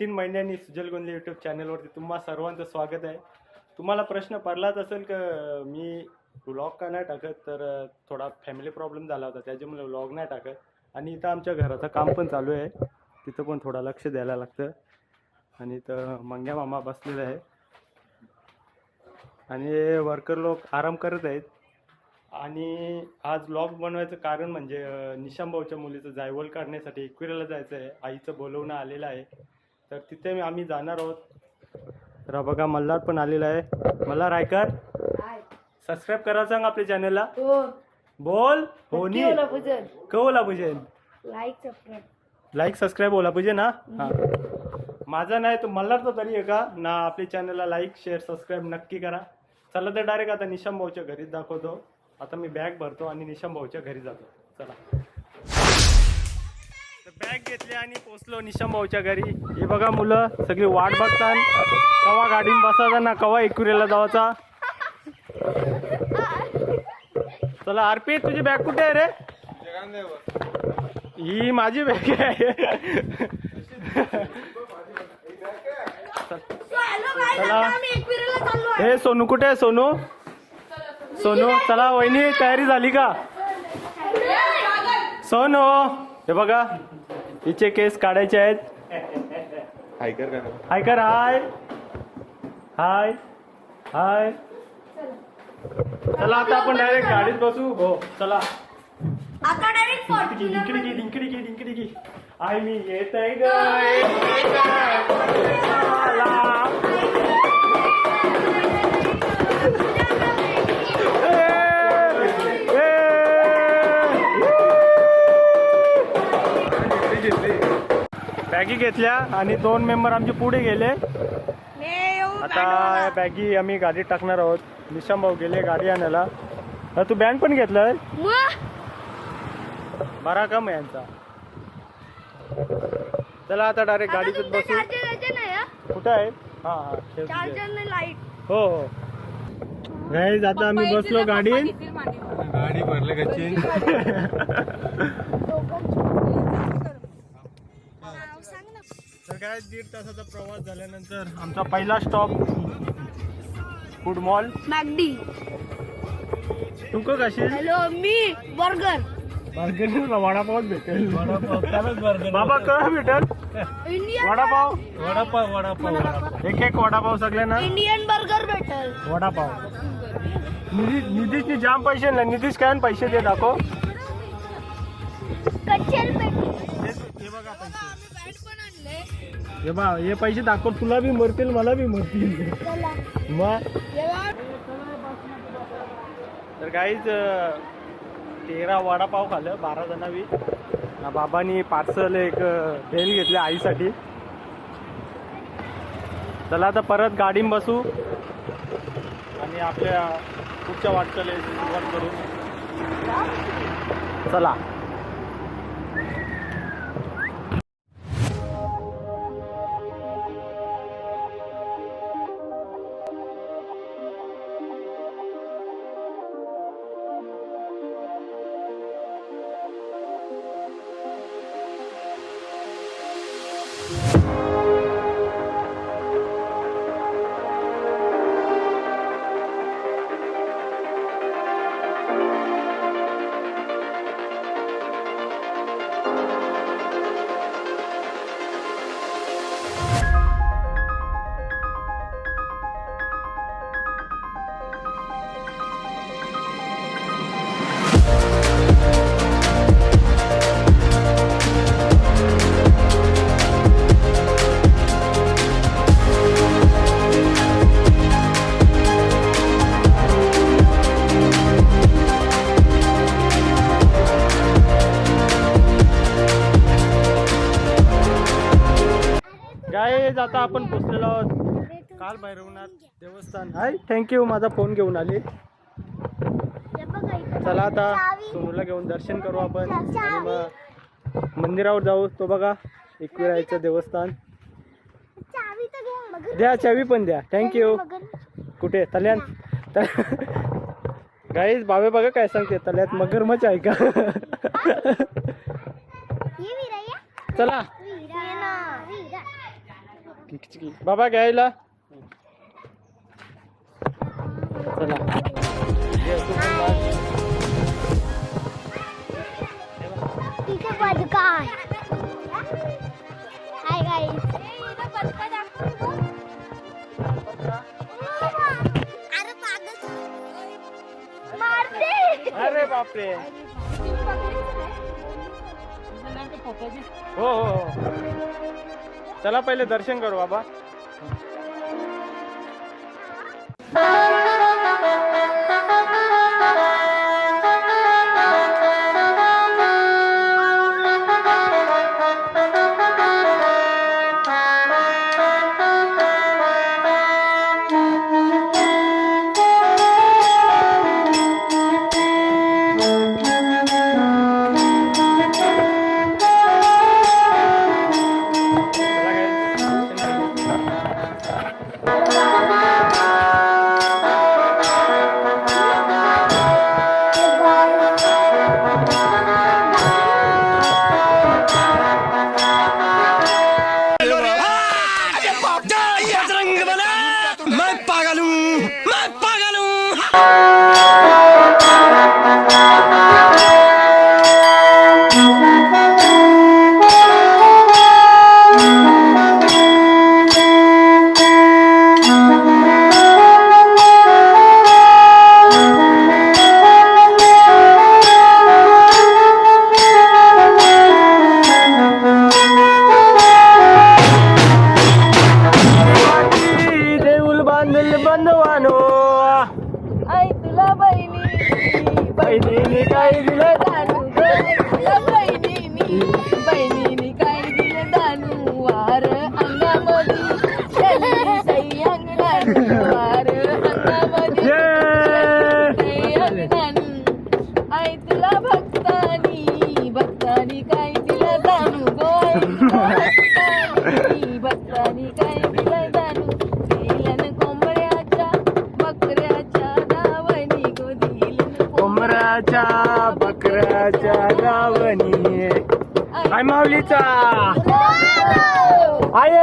तीन महिन्यांनी सुजल गोंदले यूट्यूब चॅनलवरती तुम्हा सर्वांचं स्वागत आहे. तुम्हाला प्रश्न पडलाच असेल का मी व्लॉग का नाही टाकत? तर थोडा फॅमिली प्रॉब्लेम झाला होता त्याच्यामुळे व्लॉग नाही टाकत. आणि इथं आमच्या घराचं काम पण चालू आहे. तिथं पण थोडा लक्ष द्यायला लागतं. आणि इथं मंग्या मामा बसलेला आहे आणि वर्कर लोक आराम करत आहेत. आणि आज व्लॉग बनवायचं कारण म्हणजे अं, निशांभाऊच्या मुलीचं जायवल काढण्यासाठी एकविराला जायचं आहे आईचं बोलवणं आलेलं आहे. तर तिथे मी- आम्ही जाणार आहोत. तर हा बघा मल्हार पण आलेला आहे. मल्हार रायकर सबस्क्राईब करा सांग आपल्या चॅनलला हो. बोल होनी. केवला भजन लाईक सबस्क्राईब लाईक सबस्क्राईब होला पाहिजे ना हां? माझा नाही तो मल्हारचा तरी आहे का? ना आपल्या चॅनलला लाईक शेअर सबस्क्राईब नक्की करा. चला तर डायरेक्ट आता निशाम भाऊच्या घरीच दाखवतो. आता मी बॅग भरतो आणि निशाम भाऊच्या घरी जातो. चला. बॅग घेतली आणि पोचलो निशम भाऊच्या घरी. हे बघा मुलं सगळी वाट बघतात कवा गाडीन बसायचा ना कवा एकुरेला जावाचा चला अर्पित तुझी बॅग कुठे आहे रे? ही माझी बॅग आहे. चला. हे सोनू कुठे आहे सोनू? सोनू चला वहिनी तयारी झाली का? सोनू हे बघा. हिचे केस काढायचे आहेत. का हाय कर हाय. हाय. हाय. चला आता आपण डायरेक्ट गाडीत बसू. हो चला. आता डायरेक्ट डिंकडी डिंकडी की डिंकडी की डिंकडी की आय मी येत आहे ग बॅगी घेतल्या आणि दोन मेंबर आमचे पुढे गेले. आता बॅगी आम्ही गाडीत टाकणार आहोत. निशाम भाऊ गेले गाडी आणायला. तू बँक पण घेतलाय? बरा कम आहे यांचा. चला आता डायरेक्ट गाडीतच बसू. कुठं आहे? हा हा. लाइट हो हो. गाईज आता आम्ही बसलो गाडीत. गाडी भरले कच्ची तर काय दीड तासाचा प्रवास झाल्यानंतर आमचा पहिला स्टॉप फूड मॉल मॅगडी. तुमको कशी हॅलो मी बर्गर. बार्गेनिंगला वडापावच भेटेल. बाबा कळ भेटेल. इंडियन वडापाव? वडापाव वडापाव वडापाव. एक एक वडापाव सगळे ना इंडियन बर्गर भेटल. वडापाव. निधी निधीशनी जाम पैसे ना निधीश काय पैसे दे दाखव. हे बा हे पैसे दाखव तुला बी मरतील मला बी मरतील. मग तर काहीच तेरा वडापाव खाल्लं बारा जणावी ना बाबांनी पार्सल एक बेल घेतले आईसाठी. चला आता परत गाडीत बसू. आणि आपल्या पुढच्या वाटचाली सुरुवात करू. चला. देवस्थान. हाय थँक्यू माझा फोन घेऊन आले. चला आता सोनूला घेऊन दर्शन करू आपण. मग मंदिरावर जाऊ. तो बघा एकविरायचं देवस्थान. द्या चावी पण द्या. थँक्यू कुठे? तल्यान? गाईज बाबे बघा काय सांगते. तल्यात मगरमच्छ आहे का? चला. बाबा घ्यायला. चला अरे बापरे. हो हो हो. चला पहिले दर्शन करू बाबा. माऊलीचा आये।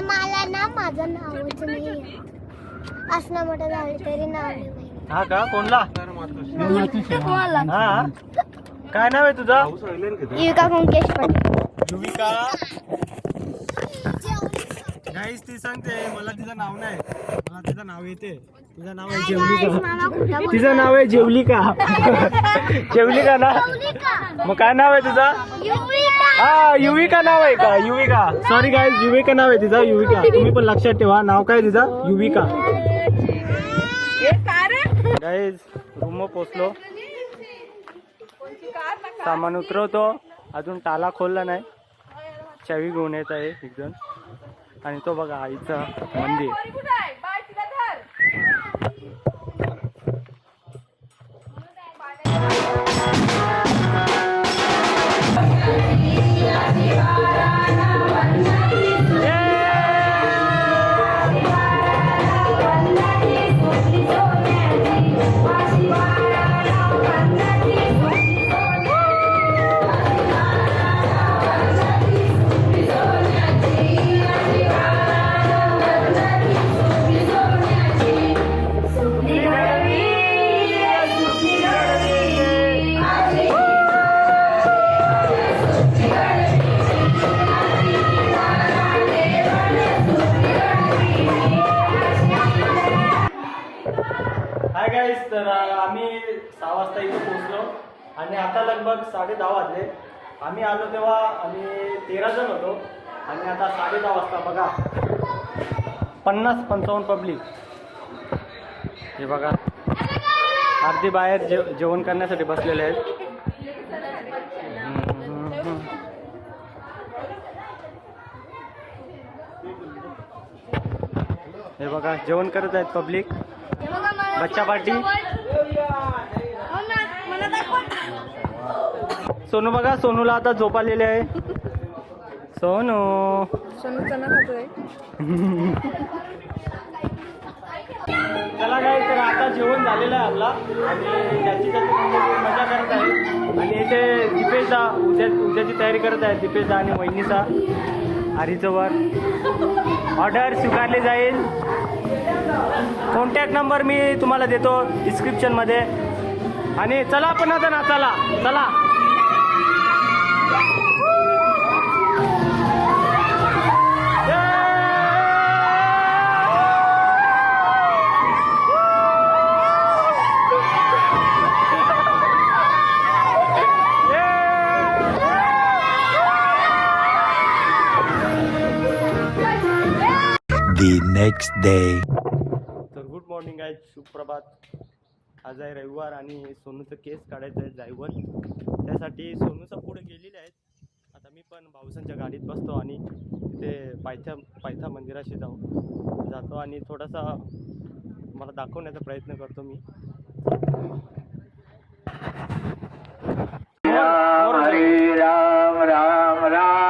मला ना माझं नावच नाही असणं मोठं झालं तरी नाव. हा का? कोणला कोणाला? हा? काय नाव आहे तुझा? युविका कुंकेश पाटील. युविका? गाईस ती सांगते मला तिचं नाव नाही. मला तिचं नाव येते. तिचं नाव आहे जेवलिका तिचं नाव आहे जेवलिका. जेवलिका ना? मग काय नाव आहे तुझं? हा युविका नाव आहे का? युविका. सॉरी गाईज युविका नाव आहे तिचा युविका. तुम्ही पण लक्षात ठेवा नाव काय तिचा? युविका. गाईज रूम पोचलो सामान उतरवतो. अजून ताला खोलला नाही. चावी घेऊन येत आहे एक जण. आणि तो बघा आईचं मंदिर. हाय सहा वाजता इथे पोहोचलो. आणि आता लगभग साडे दहा वाजले. आम्ही आलो तेव्हा आम्ही तेरा जण होतो. आणि आता साडे दहा वाजता बघा. पन्नास पंचावन्न पब्लिक हे बघा. अर्धी बाहेर जे जेवण करण्यासाठी बसलेले आहेत. हे बघा जेवण करत आहेत पब्लिक बच्चा पार्टी सोनू बघा सोनूला आता झोप आलेली आहे. सोनू. सोनू चना खातोय. चला काय तर आता जेवण झालेलं आहे आपला. आणि त्याची मुलं मजा करत आहे. आणि इथे दीपेशदा उद्या उद्याची तयारी करत आहे दीपेशदा आणि वहिनीचा. हरीचं वर. ऑर्डर स्वीकारली जाईल. कॉन्टॅक्ट नंबर मी तुम्हाला देतो डिस्क्रिप्शनमध्ये आणि चला आपण आता ना चला चला. Next day. तर गुड मॉर्निंग आहे सुप्रभात. आज आहे रविवार आणि सोनूचं केस काढायचं आहे जायवर. त्यासाठी सोनूचा पुढे गेलेले आहेत. आता मी पण भाऊसांच्या गाडीत बसतो आणि तिथे पायथ्या पायथा मंदिराशी जाऊ जातो आणि थोडासा मला दाखवण्याचा प्रयत्न करतो मी. राम राम राम.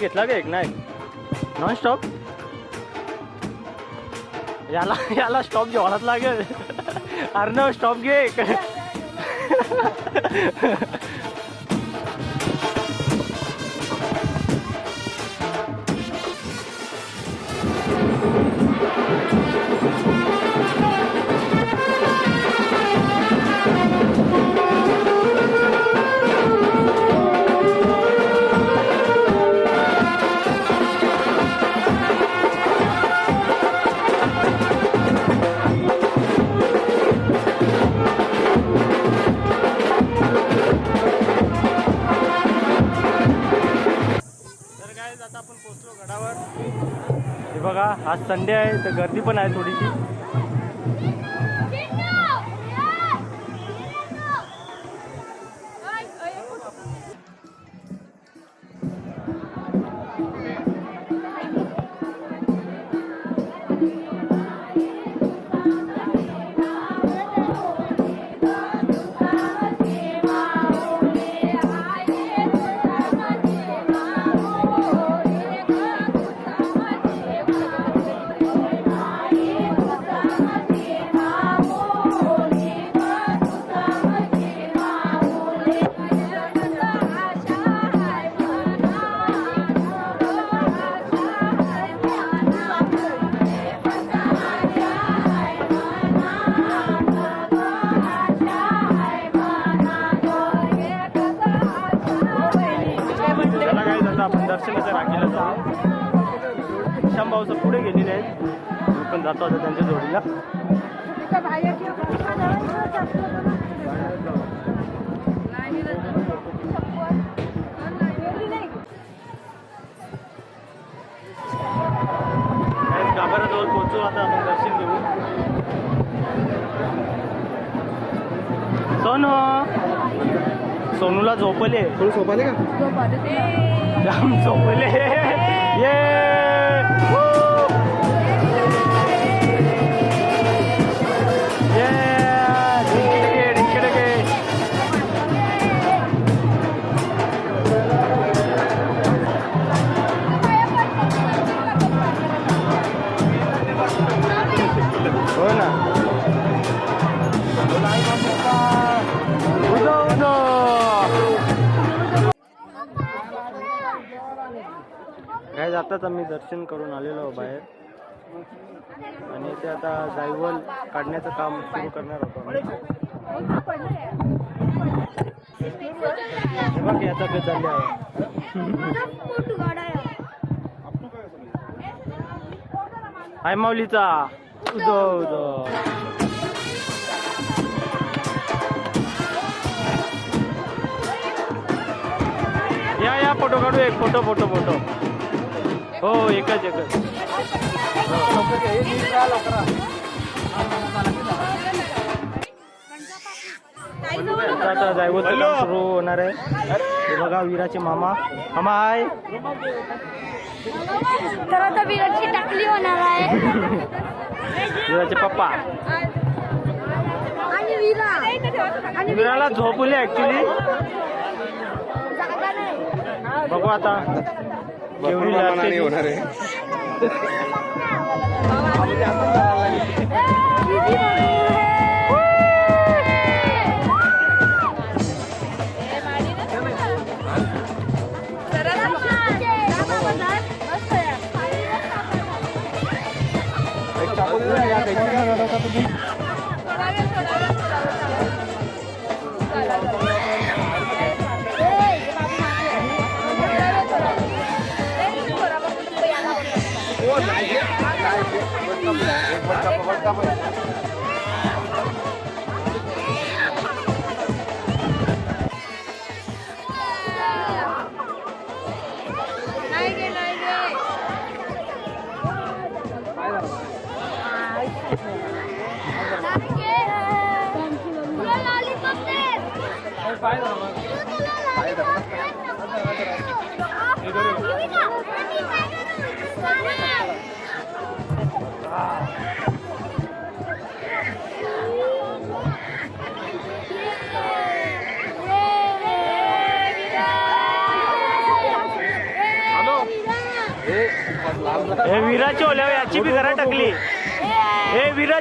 घेतला का एक? नाही. नॉन स्टॉप याला याला स्टॉप घ्यावाच लागेल. अर्णव स्टॉप घे आज संडे आहे तर गर्दी पण आहे थोडीशी. जातो आता त्यांच्या जोडीला. पोहोचू आता आपण दर्शन घेऊ सोनू. सोनूला झोपले. थोडं सोपाले का? जाम झोपले. आताच आम्ही दर्शन करून आलेलो आहोत बाहेर. आणि ते आता जायवल काढण्याचं काम सुरू करणार होतो आम्ही. हे बघ याचा चालले आहे. हाय माऊलीचा. उदो उदो या या फोटो काढू एक फोटो फोटो फोटो. हो एकच एकच. आता सुरू होणार आहे. हे बघा वीराचे मामा. मामा हाय. तर आता विराटची टाकली होणार आहे. वीराचे पप्पा. आणि विरा. आणि वीराला झोपले ऍक्च्युली बघू आता. केवढी प्रमाणाने लागते होणार आहे हे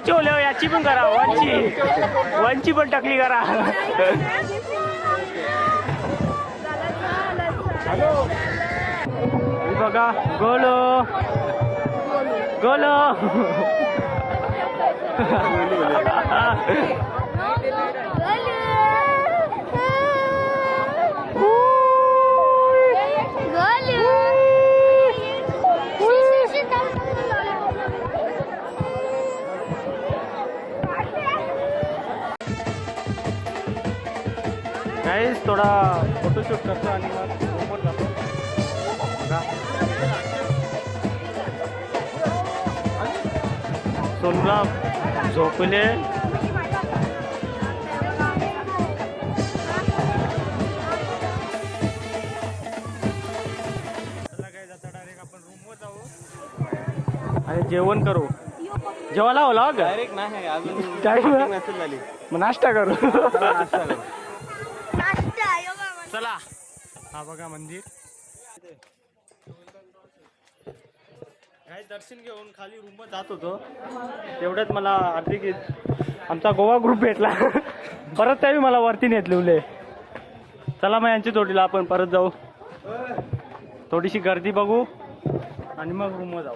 हे ओल्या याची पण करा वनची. वनची पण टाकली करा. बघा गोलो. गोलो. थोडा फोटोशूट करतो आणि मग रूमवर जातो. बघा. सोनूला झोपले. आणि जेवण करू. जेवायला होला डायरेक्ट नाही अजून मग नाश्ता करू. नाश्ता करू. चला हा बघा मंदिर. काही दर्शन घेऊन खाली रूम जात होतो. तेवढ्यात मला आर्थिक आमचा गोवा ग्रुप भेटला. परत त्यावेळी मला वरती नेत लिवले. चला मग यांची जोडीला आपण परत जाऊ. थोडीशी गर्दी बघू. आणि मग रूम जाऊ.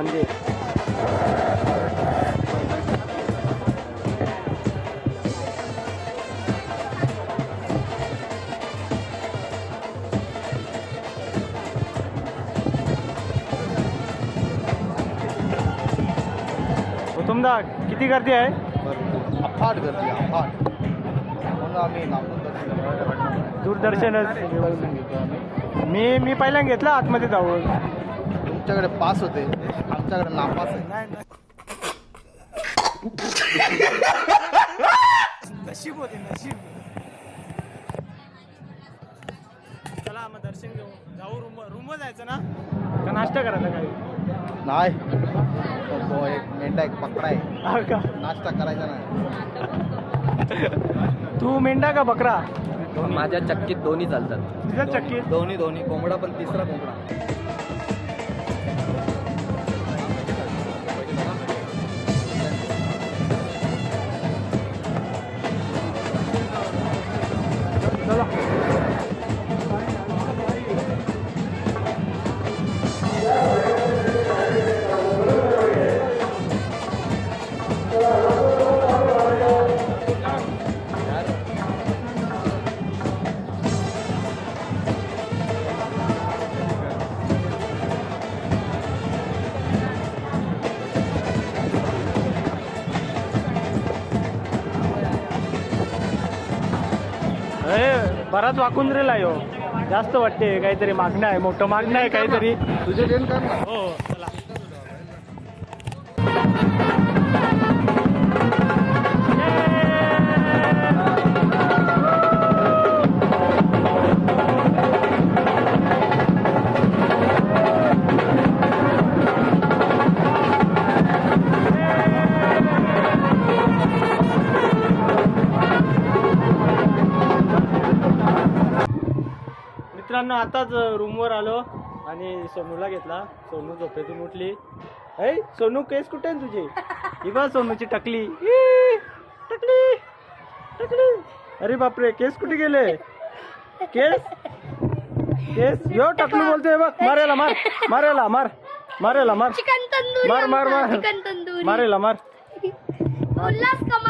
मंदिर. तुमदा किती गर्दी आहे? अफाट गर्दी अफाट दूरदर्शनच. मी मी पहिल्यांदा घेतला आतमध्ये जाऊन. तुमच्याकडे पास होते. आमच्याकडे नापास आहे. नशीब होते नशीब. चला मग दर्शन घेऊ जाऊ रूम रूम जायचं ना? का नाश्ता करायचा काही नाही. तो एक मेंढा एक पकडा आहे. हा का? नाश्ता करायचा नाही. तू मेंढा का बकरा? माझ्या चक्कीत दोन्ही चालतात. तुझ्या चक्कीत? दोन्ही दोन्ही. कोंबडा पण तिसरा कोंबडा. बराच वाकून रेला यो हो. जास्त वाटते काहीतरी मागणं आहे मोठं मागणं आहे काहीतरी. तुझे मित्रांनो आताच रूमवर आलो आणि सोनूला घेतला. सोनू झोपेतून उठली. ऐ सोनू केस कुठे आहे तुझी? ही बा सोनूची टकली. ई, टकली टकली. अरे बापरे केस कुठे गेले? केस? केस? यो टकली बोलतोय बघ मारेला मार मारेला मार मारेला मार. चिकन तंदुरी मार मार आमचा, मार चिकन तंदुरी. मारेला मार. बोललास का